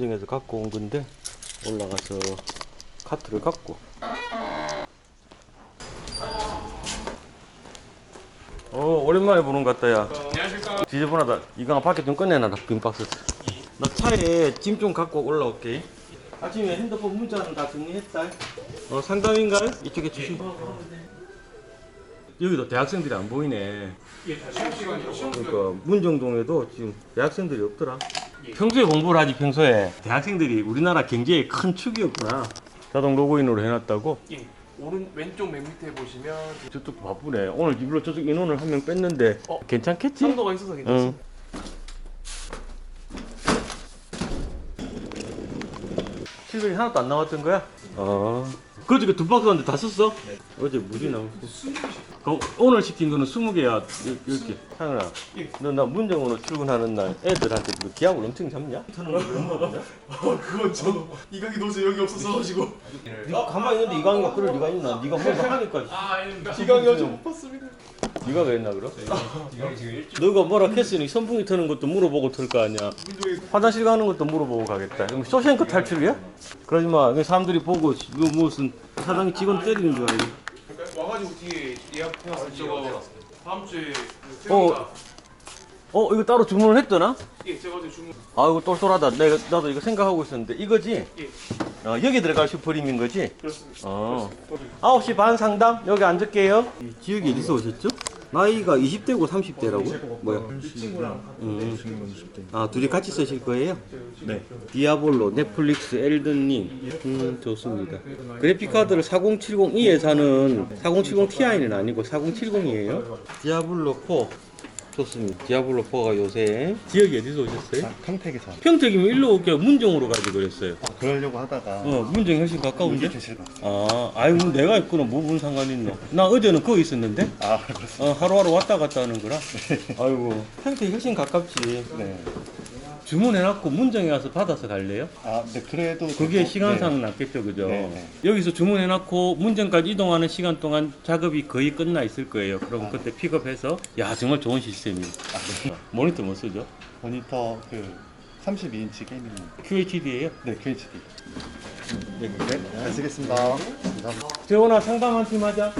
문정에서 갖고 온 건데 올라가서 카트를 갖고. 어 오랜만에 보는 것 같다 야. 안녕하십니까. 지저분하다. 이거 밖에 좀 꺼내놔라 빈박스. 나 차에 짐 좀 갖고 올라올게. 아침에 핸드폰 문자는 다 정리했다. 어 상담인가요? 이쪽에 주시. 여기도 대학생들이 안 보이네. 예, 그러니까 문정동에도 지금 대학생들이 없더라. 평소에 공부를 하지 평소에 대학생들이 우리나라 경제의 큰 축이었구나. 자동 로그인으로 해놨다고? 예. 오른 왼쪽 맨 밑에 보시면 저쪽 바쁘네. 오늘 일부러 저쪽 인원을 한 명 뺐는데 어? 괜찮겠지? 상도가 있어서 괜찮습니다. 응. 실력이 하나도 안 나왔던 거야? 어. 그래도 그두 박스 왔는데 다 썼어? 어제 무지 나왔어. 그 오늘 시킨 거는 20개야. 이렇게. 예. 너나 문정으로 출근하는 날 애들한테 그 기합을 엄청 잡냐? 저는 왜 먹었냐? 어, 그건 저도 이강이 도저히 여기 없어서 가지고. 네가 가만히 있는데 이강이가 그럴 리가 있나? 네가 뭔가 하니까 아, 아닙니다. 이강이 어제 못 봤습니다. 네가 왜 했나 그럼? 너가 뭐라 했으니 선풍기 트는 것도 물어보고 틀 거 아니야. 화장실 가는 것도 물어보고 가겠다. 그럼 쇼생크 탈출이야? 그러지 마. 그 사람들이 보고 이거 무슨 사장이 직원 때리는 줄 알고. 와가지고 뒤에 예약해놨을 저거 다음 주에 그 어. 어 이거 따로 주문을 했더나? 예, 제가 어제 주문 아 이거 똘똘하다. 내가 나도 이거 생각하고 있었는데 이거지? 예, 어, 여기 들어갈 슈프림인 거지? 그렇습니다. 어. 9시 반 상담 여기 앉을게요. 지역이 어디서 오셨죠? 나이가 20대고 30대라고? 뭐야? 친구랑 음. 아 둘이 같이 쓰실 거예요? 네. 디아볼로, 넷플릭스, 엘든링. 음 좋습니다. 그래픽 카드를 4070E에 사는 4070 Ti는 아니고 4070이에요. 디아블로 4 좋습니다. 디아블로 4가 요새 지역이 어디서 오셨어요? 아, 평택에서 평택이면 일로 올게요. 문정으로 가지 그랬어요. 아, 그러려고 하다가 어 문정이 훨씬 가까운데? 아, 아유, 뭐 내가 있구나. 뭐 무슨 상관이 있노? 나 어제는 거기 있었는데? 아 그렇습니다. 어, 하루하루 왔다 갔다 하는 거라? 아이고, 평택이 훨씬 가깝지. 네. 주문해놨고 문정에 가서 받아서 갈래요? 아, 네 그래도 그게 되고, 시간상 낫겠죠, 그죠? 네, 네. 여기서 주문해놨고 문정까지 이동하는 시간 동안 작업이 거의 끝나 있을 거예요. 그럼 아. 그때 픽업해서, 야, 정말 좋은 시스템이에요. 네. 아, 네. 모니터 뭐 쓰죠? 모니터 그 32인치 게이밍. QHD예요 네, QHD. 네, 네. 잘 쓰겠습니다. 감사합니다. 재원아 상담 한 팀 하자.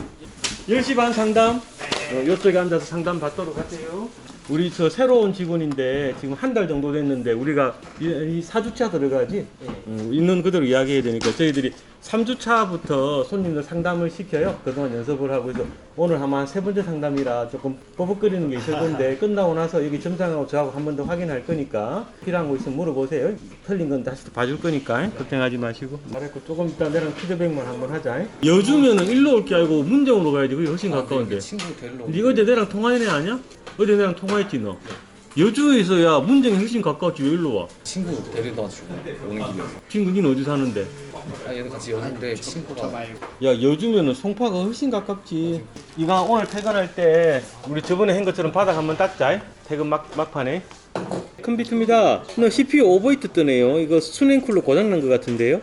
10시 반 상담. 어, 이쪽에 앉아서 상담 받도록 하세요. 우리 저 새로운 직원인데 지금 한 달 정도 됐는데 우리가 이, 이 4주차 들어가지? 음, 있는 그대로 이야기해야 되니까 저희들이 3주차부터 손님들 상담을 시켜요. 그동안 연습을 하고 있어. 오늘 아마 한세 번째 상담이라 조금 버벅거리는 게 있을 건데 끝나고 나서 여기 점장하고 저하고 한 번 더 확인할 거니까 필요한 거 있으면 물어보세요. 틀린 건 다시 또 봐줄 거니까 걱정하지 마시고. 말했고 조금 이따 내랑 피드백만 한번 하자. 여주면은 일로 올 게 아니고 문정으로 가야지. 그게 훨씬 가까운데. 친구 데리러 네 어제 내랑 통화한 애 아니야? 어제 내랑 통화했지 너. 여주에서 야 문정이 훨씬 가까웠지 왜 일로 와? 친구 데리러 가지고 오는 길이어서 친구 니는 어디 사는데? 아 얘는 같이 여는데 친구가 야 여주면은 송파가 훨씬 가깝지. 이거 오늘 퇴근할 때 우리 저번에 한 것처럼 바닥 한번 닦자. 퇴근 막 막판에. 컴퓨터입니다. 너 CPU 오버히트 뜨네요. 이거 수냉쿨러 고장난 것 같은데요?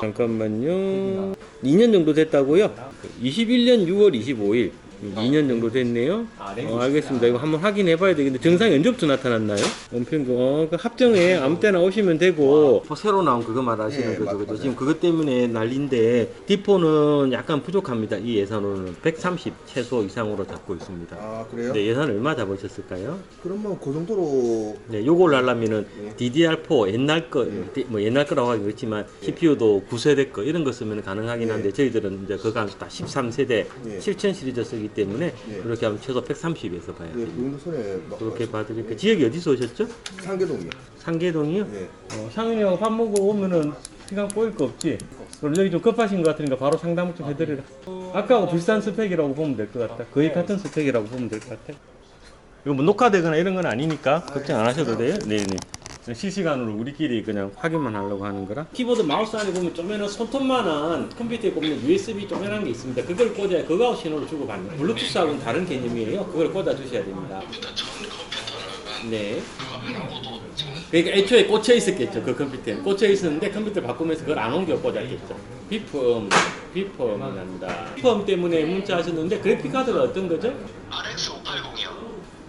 잠깐만요. 2년 정도 됐다고요? 21년 6월 25일. 2년 정도 됐네요. 어, 알겠습니다. 이거 한번 확인해 봐야 되겠는데 증상이 언제부터 나타났나요? 원평구 어, 그 합정에 아무 때나 오시면 되고 뭐 새로 나온 그거 말하시는 예, 거죠, 맞- 그죠? 맞아요. 지금 그것 때문에 난리인데 디포는 약간 부족합니다. 이 예산으로는 130 최소 이상으로 잡고 있습니다. 아 그래요? 네, 예산 얼마 잡으셨을까요? 그러면 그 정도로 네, 요걸 하려면은 DDR4 옛날 거, 디- 뭐 옛날 거라고 하기 그렇지만 CPU도 9세대 거 이런 거 쓰면 가능하긴 한데 저희들은 이제 그거 다 13세대 예. 7000 시리즈 쓰기 때문에 예. 그렇게 하면 최소 130에서 봐야 네, 돼요. 그 정도 손에 막 그렇게 봐드릴게요. 지역이 어디서 오셨죠? 상계동이요. 상계동이요? 예. 어, 상윤이하고 밥 먹고 오면은 시간 꼬일 거 없지? 그럼 여기 좀 급하신 것 같으니까 바로 상담을 좀 해드리라. 아까하고 비슷한 스펙이라고 보면 될 것 같다. 거의 같은 스펙이라고 보면 될 것 같아. 이거 뭐 녹화되거나 이런 건 아니니까 걱정 안 하셔도 돼요. 네네. 실시간으로 우리끼리 그냥 확인만 하려고 하는 거라. 키보드 마우스 안에 보면 조그마한 손톱만한 컴퓨터에 보면 USB 조그마한 게 있습니다. 그걸 꽂아야 그거하고 신호를 주고 받는. 블루투스하고는 다른 개념이에요. 그걸 꽂아 주셔야 됩니다. 네. 그러니까 애초에 꽂혀 있었겠죠 그 컴퓨터에 꽂혀 있었는데 컴퓨터 바꾸면서 그걸 안 옮겨 꽂았겠죠 비펌 비펌이 납니다 비펌 때문에 문자 하셨는데 그래픽 카드가 어떤 거죠? RX 580이요.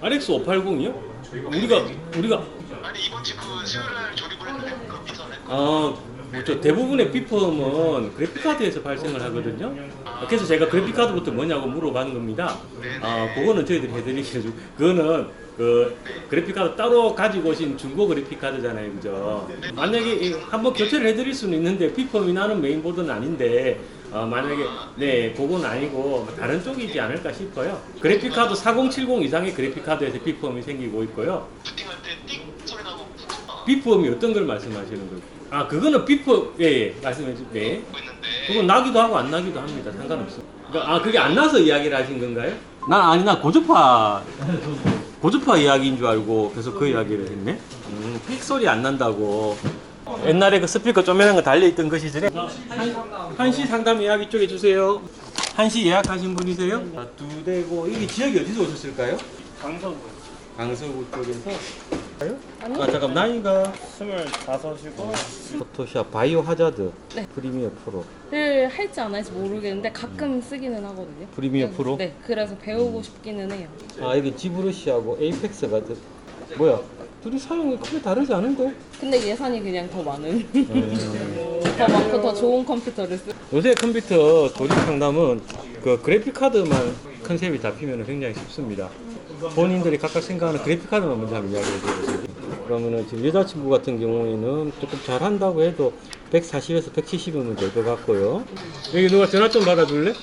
RX 580이요? 우리가 우리가 아니 이번 주그 수요일 날 조립을 했는데 그 비싸네. 아, 뭐죠 대부분의 비펌은 그래픽카드에서 발생을 하거든요. 그래서 제가 그래픽카드부터 뭐냐고 물어본 겁니다. 아, 그거는 저희들이 해드리겠죠. 그거는 그 그래픽카드 따로 가지고 오신 중고 그래픽카드잖아요, 그죠? 만약에 이- 한번 교체를 해드릴 수는 있는데 비펌이 나는 메인보드는 아닌데 어, 만약에 네 그건 아니고 다른 쪽이지 않을까 싶어요. 그래픽카드 4070 이상의 그래픽카드에서 비펌이 생기고 있고요. 비펌이 어떤 걸 말씀하시는 거예요? 아 그거는 비펌 예, 예 말씀해 주세요. 네. 그건 나기도 하고 안 나기도 합니다. 상관없어. 그러니까 아 그게 안 나서 이야기를 하신 건가요? 난 아니 나 고주파 고주파 이야기인 줄 알고 계속 그 이야기를 했네. 음, 픽 소리 안 난다고. 옛날에 그 스피커 쪼매난 거 달려 있던 그 시절에 한- 한시 상담 예약 이쪽에 주세요. 한시 예약하신 분이세요? 아, 두 대고 이게 지역이 어디서 오셨을까요? 강서구 강서구 쪽에서. 아 잠깐 나이가 스물다섯이고 포토샵 바이오 하자드 네. 프리미어 프로 를 할지 안 할지 모르겠는데 가끔 쓰기는 하거든요. 프리미어 네, 프로? 네, 그래서 배우고 싶기는 해요. 아 이게 지브러시하고 에이펙스가 드- 뭐야 둘이 사용이 크게 다르지 않은데 근데 예산이 그냥 더 많은. 음. 더 많고 더 좋은 컴퓨터를 쓰. 요새 컴퓨터 조립 상담은 그 그래픽 카드만 컨셉이 잡히면 굉장히 쉽습니다 본인들이 각각 생각하는 그래픽 카드만 먼저 한번 이야기해 주세요 그러면은 지금 여자친구 같은 경우에는 조금 잘한다고 해도 140에서 170이면 될 것 같고요 여기 누가 전화 좀 받아줄래?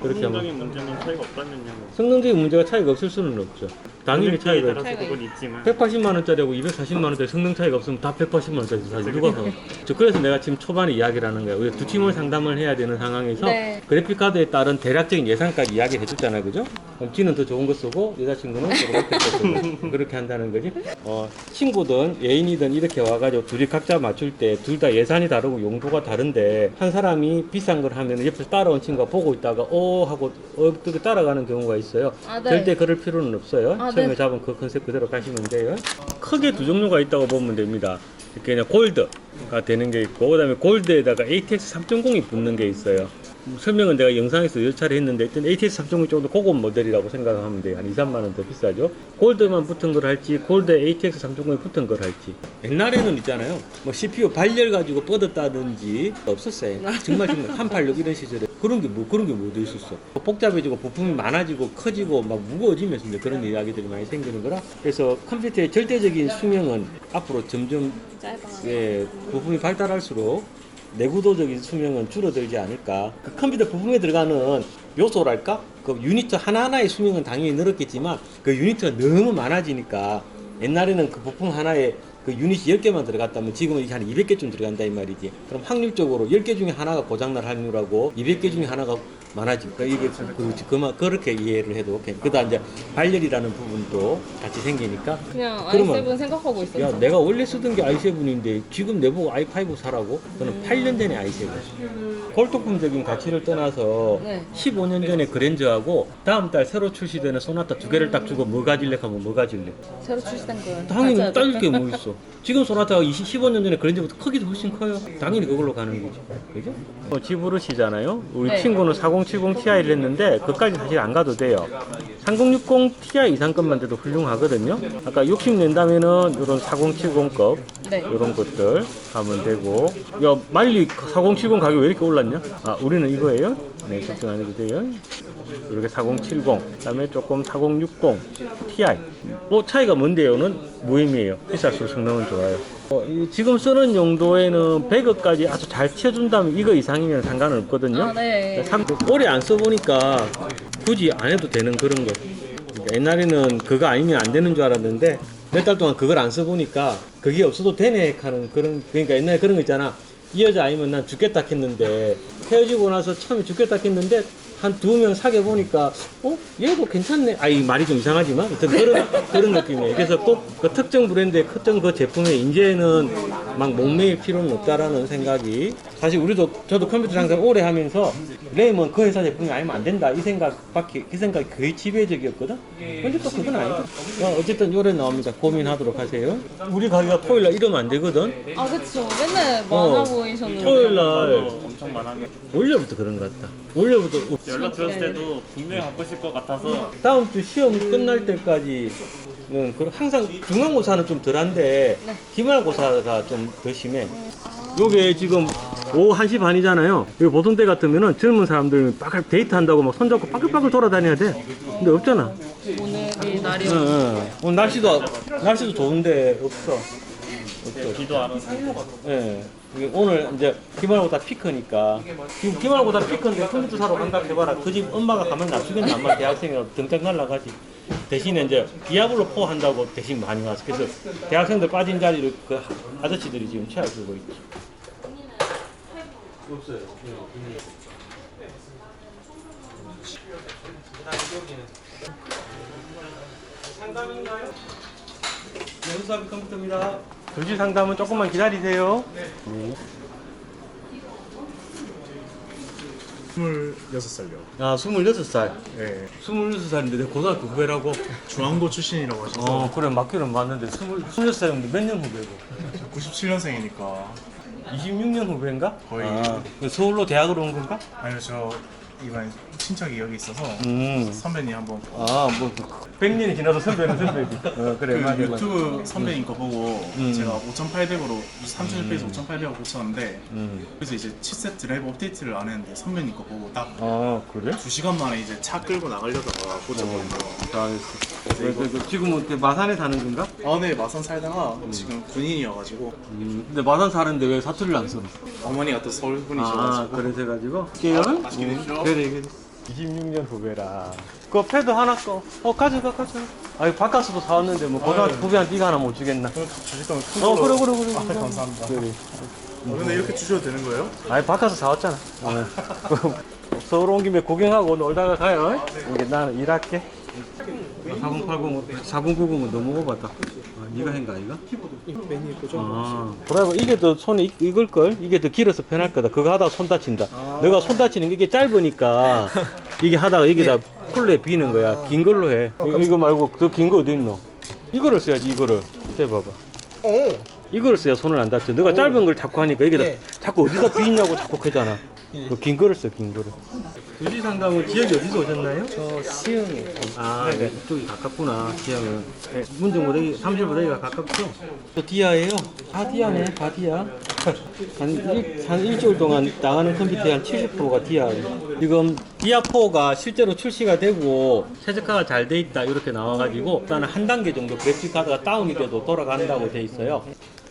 그렇게 하면 성능적인 문제는 차이가 없다면요 성능적인 문제가 차이가 없을 수는 없죠. 당연히 차이가 있죠. 따라서 그건 있지만 180만 원짜리하고 240만 원짜리 성능 차이가 없으면 다 180만 원짜리 사지 누가 사? 저 그래서 내가 지금 초반에 이야기를 하는 거야. 우리가 두 팀을 상담을 해야 되는 상황에서 네. 그래픽 카드에 따른 대략적인 예산까지 이야기를 해줬잖아요, 그죠? 그럼 지는 더 좋은 거 쓰고 여자친구는 조그맣게 거 쓰고 그렇게 한다는 거지. 어, 친구 든 애인이든 이렇게 와가지고 둘이 각자 맞출 때 둘 다 예산이 다르고 용도가 다른데 한 사람이 비싼 걸 하면 옆에서 따라온 친구가 보고 있다가 오 하고 어떻게 따라가는 경우가 있어요. 아, 네. 절대 그럴 필요는 없어요. 아, 처음에 네. 잡은 그 컨셉 그대로 가시면 돼요. 크게 두 종류가 있다고 보면 됩니다. 이렇게 그냥 골드가 되는 게 있고, 그 다음에 골드에다가 ATX 3.0이 붙는 게 있어요. 설명은 내가 영상에서 여러 차례 했는데, 일단 ATX 3.0이 조금 더 고급 모델이라고 생각하면 돼요. 한 2, 3만 원 더 비싸죠. 골드만 붙은 걸 할지, 골드에 ATX 3.0이 붙은 걸 할지. 옛날에는 있잖아요. 뭐 CPU 발열 가지고 뻗었다든지 없었어요. 정말 정말 386 이런 시절에 그런 게 뭐 그런 게 뭐도 있었어. 복잡해지고 부품이 많아지고 커지고 막 무거워지면서 이제 그런 이야기들이 많이 생기는 거라. 그래서 컴퓨터의 절대적인 수명은 앞으로 점점. 예, 부품이 발달할수록 내구도적인 수명은 줄어들지 않을까. 그 컴퓨터 부품에 들어가는 요소랄까? 그 유니트 하나하나의 수명은 당연히 늘었겠지만 그 유니트가 너무 많아지니까 옛날에는 그 부품 하나에 그 유닛이 10개만 들어갔다면 지금은 이게 한 200개쯤 들어간다 이 말이지. 그럼 확률적으로 10개 중에 하나가 고장날 확률하고 200개 중에 하나가 많아지. 그러니까 이게 그렇지. 그만 그렇게 이해를 해도 오케이. 그다음 이제 발열이라는 부분도 같이 생기니까 그냥 그러면- i7 생각하고 있었어. 야, 내가 원래 쓰던 게 i7인데 지금 내보고 i5 사라고? 저는 8년 전에 i7. 골동품적인 가치를 떠나서 네. 15년 전에 그랜저하고 다음 달 새로 출시되는 소나타 두 개를 딱 주고 뭐 가질래 하면 뭐 가질래? 새로 출시된 걸. 당연히 따질 돼. 게뭐 있어. 지금 소나타가 20, 15년 전에 그랜저보다 크기도 훨씬 커요. 당연히 그걸로 가는 거지. 그죠? 어, 지브르시잖아요. 우리 네. 친구는 4070 Ti를 했는데 그까지 사실 안 가도 돼요. 3060 Ti 이상 것만 돼도 훌륭하거든요. 아까 60 낸다면은 이런 4070급 네. 이런 것들 하면 되고 야 말리 4070 가격 왜 이렇게 올랐냐? 아 우리는 이거예요? 네 걱정 안 해도 돼요 이렇게 4070 그다음에 조금 4060 Ti 뭐 차이가 뭔데요는 무의미해요 비쌀수록 성능은 좋아요 지금 쓰는 용도에는 배그까지 아주 잘 채워준다면 이거 이상이면 상관은 없거든요. 아, 네. 삼- 오래 안 써보니까 굳이 안 해도 되는 그런 거. 그러니까 옛날에는 그거 아니면 안 되는 줄 알았는데 몇 달 동안 그걸 안 써보니까 그게 없어도 되네 하는 그런 그러니까 옛날에 그런 거 있잖아. 이 여자 아니면 난 죽겠다 했는데 헤어지고 나서 처음에 죽겠다 했는데 한 두 명 사귀어 보니까 어? 얘도 괜찮네. 아이 말이 좀 이상하지만 하여튼 그런 그런 느낌이에요. 그래서 꼭 그 특정 브랜드의 특정 그 제품에 이제는 막 목매일 필요는 없다라는 생각이 사실 우리도 저도 컴퓨터 항상 오래 하면서 램은 그 회사 제품이 아니면 안 된다. 이 생각밖에 그 생각이 거의 지배적이었거든? 근데 또 그건 아니다. 어, 어쨌든 요래 나옵니다. 고민하도록 하세요. 우리 가게가 토요일날 이러면 안 되거든? 아 그쵸. 맨날 어. 많아 보이셨는데. 토요일날. 엄청 많았는데 원래부터 그런 것 같다. 원래부터 연락 드렸을 때도 분명히 바쁘실 것 같아서. 다음 주 시험 끝날 때까지 응, 그 항상 중간고사는 좀 덜한데 네. 기말고사가 좀 더 심해. 요게 지금 오후 1시 반이잖아요. 이거 보통 때 같으면은 젊은 사람들 빡 데이트 한다고 막 손잡고 빠글빠글 돌아다녀야 돼. 근데 없잖아. 오늘이 날이 응, 응. 오늘 날씨도 날씨도 좋은데 없어. 없어. 비도 안 오고. 예. 이게 오늘 이제 기말고사 피크니까 지금 기말고사 피크인데 컴퓨터 사러 간다 해봐라. 그 집 엄마가 가면 놔주겠나 엄마 대학생이라고 등짝 날라가지. 대신에 이제 디아블로 4 한다고 대신 많이 왔어. 그래서 대학생들 빠진 자리를 그 아저씨들이 지금 채워주고 있지. 없어요. 상담인가요? 연수학위 컴퓨터입니다. 교실 상담은 조금만 기다리세요. 네. 26살요. 아, 26살. 네. 26살인데 내 고등학교 후배라고? 중앙고 출신이라고 하셔서 어, 그래, 맞기는 맞는데 20, 26살인데 몇 년 후배고? 97년생이니까 26년 후배인가? 거의. 아, 그 서울로 대학을 온 건가? 아니요 저 이번에 친척이 여기 있어서 음. 선배님 한번 아, 뭐, 100년이 지나도 선배는 선배지. 어, 그래, 그 맞아, 맞아. 유튜브 선배님 거 보고 음. 제가 5,800으로 3000fp에서 5,800으로 고쳤는데 음. 그래서 이제 칩셋 드라이브 업데이트를 안 했는데 선배님 거 보고 딱 아, 그래? 2시간 만에 이제 차 끌고 나가려다가 고쳐버린 거. 잘했어. 그, 그, 그, 지금은 어떻게 마산에 사는 건가? 아, 네, 마산 살다가 지금 군인이어가지고 음, 근데 마산 사는데 왜 사투리를 안 써? 어머니가 또 서울 아, 분이셔가지고 그래서 해가지고. 깨요는? 맛있게 드십시오. 그래, 그래. 26년 후배라. 그 패드 하나 꺼. 어, 가져가, 가져가. 아니, 바깥에도 사왔는데, 뭐, 고등학교 아유. 후배한테 이거 하나 못 주겠나. 그럼 주실 거면 큰 어, 걸로. 그래, 그래, 그래. 아, 그래. 감사합니다. 그래. 어, 근데 이렇게 주셔도 되는 거예요? 아니, 바깥에서 사왔잖아. 어. 서울 온 김에 구경하고 놀다가 가요. 이게 나는 일할게. 4080, 4090은 너무 오바다. 아, 네가 한거 아이가? 메뉴 고정. 아, 그리고 이게 더 손에 익- 익을 걸? 이게 더 길어서 편할 거다. 그거 하다가 손 다친다. 너가 손 다치는 게 이게 짧으니까 이게 하다가 여기다 쿨레 비는 거야. 긴 걸로 해. 이- 이거 말고 더 긴 거 어디 있노? 이거를 써야지 이거를. 해봐봐. 이거를 써야 손을 안 다쳐. 너가 짧은 걸 자꾸 하니까 여기다 자꾸 어디다 비냐고 자꾸 하잖아. 그긴 거를 써, 긴 거를. 교지 상담은 지역이 어디서 오셨나요? 저 시흥에 아, 네. 이쪽이 가깝구나, 지역은. 네, 문정보다기, 삼실보다기가 가깝죠? 저 디아예요. 다 디아네, 다 디아. 한, 일, 한 일주일 동안 나가는 컴퓨터의 한 70%가 디아예요. 지금 디아4가 실제로 출시가 되고 최적화가 잘 돼 있다, 이렇게 나와가지고 일단은 한 단계 정도 그래픽 카드가 다운이 돼도 돌아간다고 돼 있어요.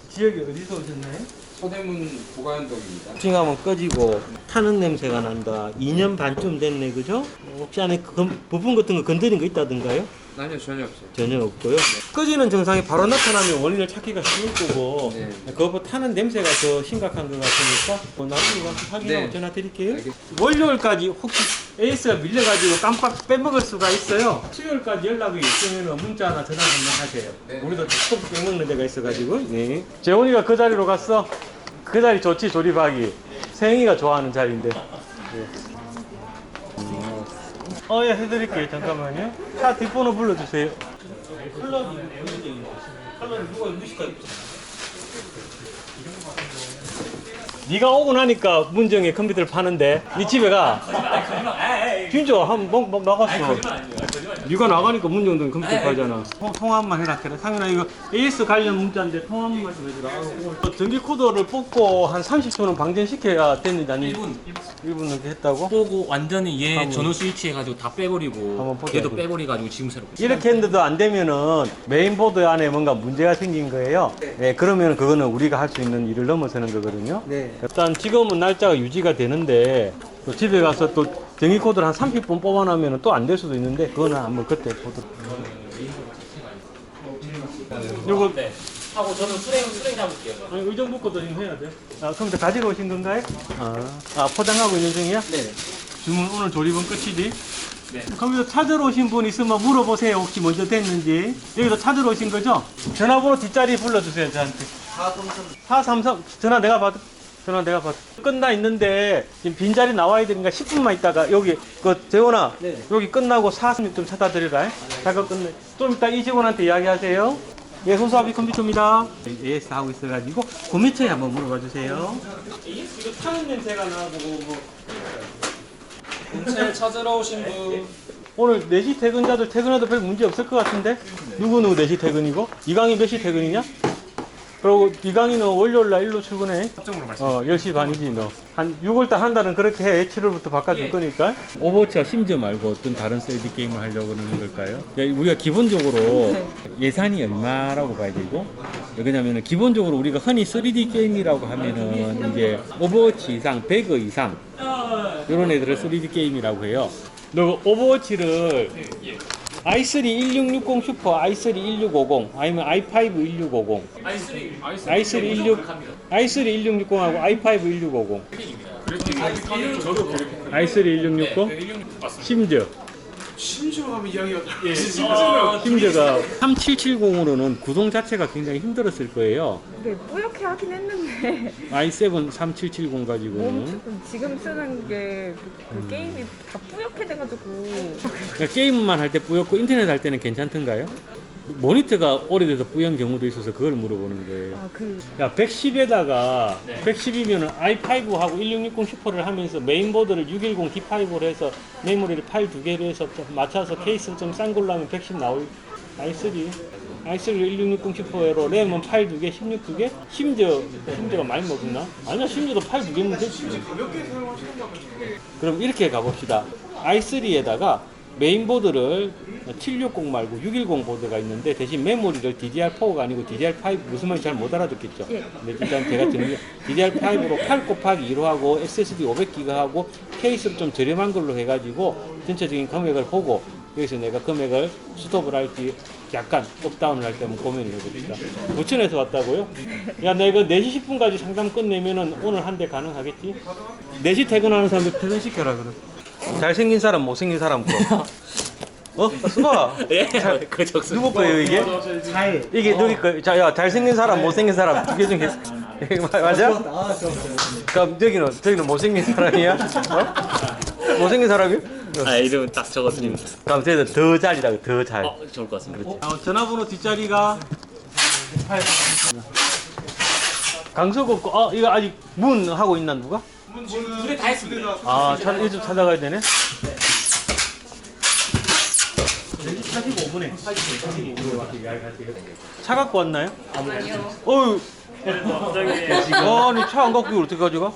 지역이 어디서 오셨나요? 서대문 보가연동입니다. 찡하면 꺼지고 타는 냄새가 난다. 2년 반쯤 됐네, 그죠? 혹시 안에 그 부품 같은 거 건드린 거 있다든가요? 아니요 전혀 없어요. 전혀 없고요. 꺼지는 증상이 바로 나타나면 원인을 찾기가 쉬울 거고 네. 그것보다 타는 냄새가 더 심각한 것 같으니까 뭐 나중에 가서 확인하고 네. 전화 드릴게요. 알겠습니다. 월요일까지 혹시 에이스가 밀려가지고 깜빡 빼먹을 수가 있어요. 수요일까지 연락이 있으면 문자나 전화 한번 하세요. 네. 우리도 꼭 빼먹는 데가 있어가지고. 네. 재훈이가 그 자리로 갔어. 그 자리 좋지 조립하기. 세영이가 좋아하는 자리인데. 네. 어, 예, 해드릴게요. 잠깐만요. 차 뒷번호 불러주세요. 컬러기 컬러는 누가 무식하게 네가 오고 나니까 문정에 컴퓨터를 파는데 네 집에 가 진짜 한번 막 나갔어 네가 나가니까 문정동 컴퓨터 팔잖아 통- 통화만 해라 그래 상윤아 이거 AS 관련 문자인데 통화 한 번만 좀 해주라 아이고. 전기 코드를 뽑고 한 30초는 방전시켜야 아니 1분 1분 넘게 했다고? 보고 완전히 얘 한번. 전원 스위치 해가지고 다 빼버리고 한번 보자, 얘도 그거. 빼버리가지고 지금 새로 이렇게 했는데도 안 되면은 메인보드 안에 뭔가 문제가 생긴 거예요. 네, 그러면 그거는 우리가 할 수 있는 일을 넘어서는 거거든요. 일단 지금은 날짜가 유지가 되는데 또 집에 가서 또 정의 코드를 한 30분 뽑아놓으면 또 안 될 수도 있는데 그거는 한번 그때 보도록. 요거 하고 저는 수랭 수랭 잡을게요. 아니, 의정부 것도 지금 해야 돼. 아, 컴퓨터 가지고 오신 건가요? 아, 아 포장하고 있는 중이야? 네. 주문 오늘 조립은 끝이지? 컴퓨터 찾으러 오신 분 있으면 물어보세요. 혹시 먼저 됐는지. 여기서 찾으러 오신 거죠? 전화번호 뒷자리 불러주세요, 저한테. 433. 433. 전화 내가 받, 전화 내가 받. 끝나 있는데, 지금 빈자리 나와야 되니까 10분만 있다가, 여기, 그, 재원아. 여기 끝나고 436좀 찾아 드리라. 작업 끝내. 좀 이따 이 직원한테 이야기하세요. 예, 소수합의 컴퓨터입니다. AS 하고 있어가지고, 고미처에 한번 물어봐 주세요. 이거 타는 냄새가 나고, 뭐, 본체 찾으러 오신 분 오늘 4시 퇴근자들 퇴근해도 별 문제 없을 것 같은데? 누구누구 4시 퇴근이고? 이강이 몇 시 퇴근이냐? 그리고 이강이는 월요일 날 일로 출근해. 어, 10시 반이지, 너. 한 6월 달 한 달은 그렇게 해. 7월부터 바꿔줄 거니까. 오버워치와 심지어 말고 어떤 다른 3D 게임을 하려고 그러는 걸까요? 야, 우리가 기본적으로 예산이 얼마라고 봐야 되고, 왜냐면은 기본적으로 우리가 흔히 3D 게임이라고 하면은 이제 오버워치 이상, 배그 이상, 이런 애들을 3D 게임이라고 해요. 너 오버워치를 i3 1660 슈퍼, i3 1650, 아니면 i5 1650, i3 i3 16, i3 1660하고 i5 1650, i3 1660, 심지어 심지어 하면 이야기가 예. 심지어가 3770으로는 구동 자체가 굉장히 힘들었을 거예요. 네, 뿌옇게 하긴 했는데 i7 3770 몸 가지고는 지금 쓰는 게그 음. 게임이 다 뿌옇게 돼가지고 그러니까 게임만 할 때 뿌옇고 인터넷 할 때는 괜찮던가요? 모니터가 오래돼서 뿌연 경우도 있어서 그걸 물어보는 거예요. 아 그 야, 110에다가 110이면은 i5하고 1660 슈퍼를 하면서 메인보드를 610 D5로 해서 메모리를 파일 두 개로 해서 좀 맞춰서 케이스를 좀 싼 걸로 하면 110 나올 i3 i3 1660 슈퍼로 램은 파일 두 개, 16 두 개? 심지어 심지어가 많이 먹나? 아니야 심지어도 파일 두 개면 되지. 그럼 이렇게 가봅시다. i3에다가 메인보드를 760 말고 610 보드가 있는데 대신 메모리를 DDR4가 아니고 DDR5 무슨 말인지 잘 못 알아듣겠죠. 예. 근데 일단 제가 드는 게 DDR5로 8 곱하기 2로 하고 SSD 500기가 하고 케이스를 좀 저렴한 걸로 해가지고 전체적인 금액을 보고 여기서 내가 금액을 스톱을 할지 약간 업다운을 할 때면 고민을 해봅시다. 부천에서 왔다고요? 야, 내가 4시 10분까지 상담 끝내면은 오늘 한 대 가능하겠지? 4시 퇴근하는 사람들 퇴근시켜라, 그래. 잘생긴 사람, 못생긴 사람 거. 어? 수바. 예, 그 적수. 누구 거예요, 이게? 이게 누구 거예요? 자, 야, 잘생긴 사람, 못생긴 사람 두 개 중에. 이게 마- 맞아? 아. 그럼 저기는, 저기는 못생긴 사람이야? 어? 못생긴 사람이요? 아, 이름은 딱 적었습니다. 그럼 저희는 더 잘이라고, 더 잘. 어, 좋을 것 같습니다. 어, 전화번호 뒷자리가 강석 없고 어 이거 아직 문 하고 있나 누가? 둘이 다 했습니다 아 찾, 이좀 찾아가야 되네. 45분에 차 갖고 왔나요? 아니요. 어유 아니 차 안 갖고 이걸 어떻게 가져가?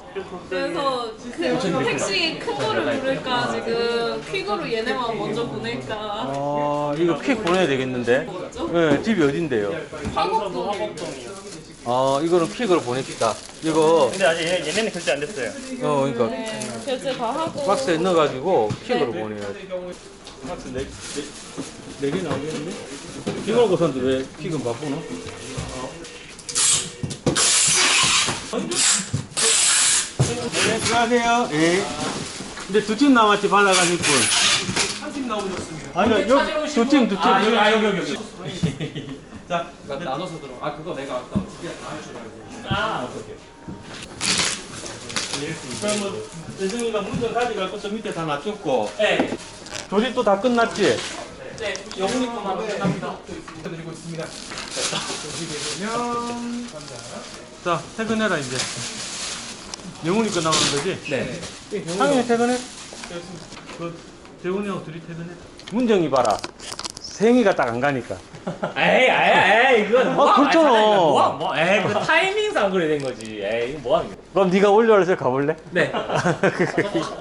그래서 그 택시 큰 거를 부를까 지금 퀵으로 얘네만 먼저 보낼까. 아 이거 퀵 보내야 되겠는데. 네, 집이 어딘데요? 화곡동이요. 아 이거는 퀵으로 보냅시다. 이거 근데 아직 얘, 얘네는 결제 안 됐어요. 어 그러니까 네, 결제 다 하고. 박스에 넣어가지고 킥으로 네. 보내야 돼. 박스 네, 네, 네개 나오겠는데? 이걸 고선도 왜 킥은 바꾸노? 네, 수고하세요. 예. 근데 두 팀 남았지, 받아가실 분. 한팀 나오셨습니다 아니, 여기 두 팀, 두 팀. 아 여기 아 여기 여기 자, 나눠서 들어. 아 그거 내가 아까 그러면 예정이가 문전 가져갈 것도 밑에 다 놔줬고. 네. 조립 도 다 끝났지? 네, 영웅님만 끝납니다. 드리고 있습니다 자, 퇴근해라, 이제. 영훈이 끝나가는 거지? 네. 상현이 퇴근해? 그, 재훈이하고 둘이 퇴근해? 문정이 봐라. 생이가 딱 안 가니까. 에이, 에이, 에이, 이건 뭐, 그렇잖아. 뭐, 뭐, 에이, 그 타이밍상 그래 된 거지. 에이, 이거 뭐 하는 거야? 그럼 네가 올려서 가볼래? 네.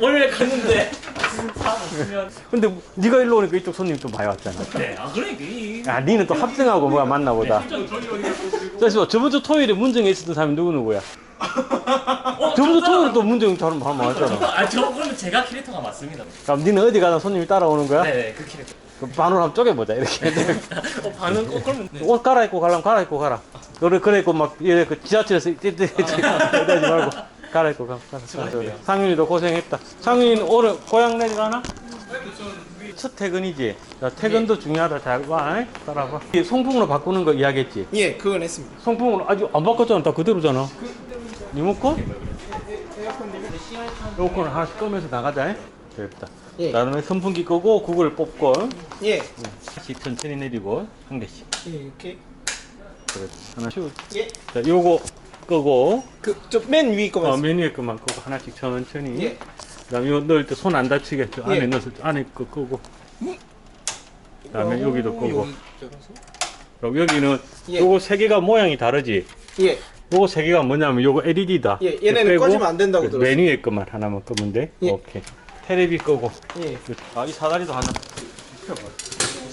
원래 갔는데 사람 없으면 근데 네가 일로 오니까 이쪽 손님 좀 많이 왔잖아. 네, 아 이게 야, 니는 또 합승하고 뭐가 맞나 보다. 그래서 저번 주 토요일에 문정에 있었던 사람이 누구 누구야? 어, 저번 주저 토요일에 또 문정 사람 많이 왔잖아. 아, 저 그러면 제가 캐릭터가 맞습니다. 그럼 니는 어디 가나 손님이 따라오는 거야? 네, 네, 그 캐릭터. 그럼 반으로 한번 쪼개보자 이렇게. 어, 반응, 어, 그러면 네. 옷 갈아입고 가려면 갈아입고 가라. 그래 그래고 막 이래 그 지하철에서 띠띠띠 이러지 말고 갈아입고 가. 가라. 그래. 상윤이도 고생했다. 상윤이는 오늘 고향 내려가나? 첫 퇴근이지. 자, 퇴근도 중요하다. 잘 봐. 잉? 따라봐. 이 송풍으로 바꾸는 거 이야기했지. 예 그건 했습니다 송풍으로 아직 안 바꿨잖아. 다 그대로잖아. 리모컨? 에어컨을 하나씩 끄면서 나가자. 잉? 됐다. 예. 다음에 선풍기 끄고 구글 뽑고 예 다시 천천히 내리고 한 개씩. 예, 이렇게 그래. 하나 씩. 예. 자, 요거 끄고 그좀 맨 위에 어, 거만 맨 위에 거만 끄고 하나씩 천천히. 예. 그다음 이거 넣을 때 손 안 다치게 저 안에 예. 넣어서 저 안에 거 끄고 그다음에 여기도 끄고. 여기 들어가서? 그리고 여기는 예. 요거 세 개가 모양이 다르지. 예. 요거 세 개가 뭐냐면 요거 LED다. 예, 얘네는 꺼지면 안 된다고 들었어요. 맨 위에 것만 하나만 끄면 돼. 예. 오케이. 테레비 끄고. 예. 아, 이 사다리도 하나 시켜봐.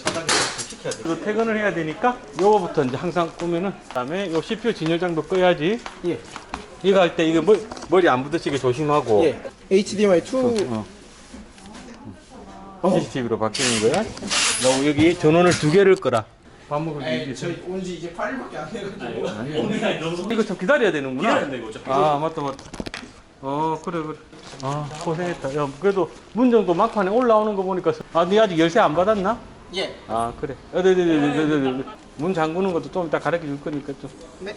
사다리 시켜야 돼. 이거 퇴근을 해야 되니까 요거부터 이제 항상 끄면은 그다음에 요 CPU 진열장도 꺼야지. 예. 이거 할 때 이거 머, 머리 안 부딪히게 조심하고. 예. HDMI 2 어. CCTV로 바뀌는 거야. 너 여기 전원을 두 개를 끄라. 밥 먹을 때 에이, 이게 저희 온지 이제 8일밖에 안 돼가지고. 이거 좀 기다려야 되는구나. 기다려야 어차피. 아 맞다 맞다. 어 그래 그래. 아 고생했다. 야 그래도 문정도 막판에 올라오는 거 보니까 아니 아직 열쇠 안 받았나? 예. 아 그래. 어, 네네네네네. 문 잠그는 것도 좀 이따 가르쳐 줄 거니까 좀. 네.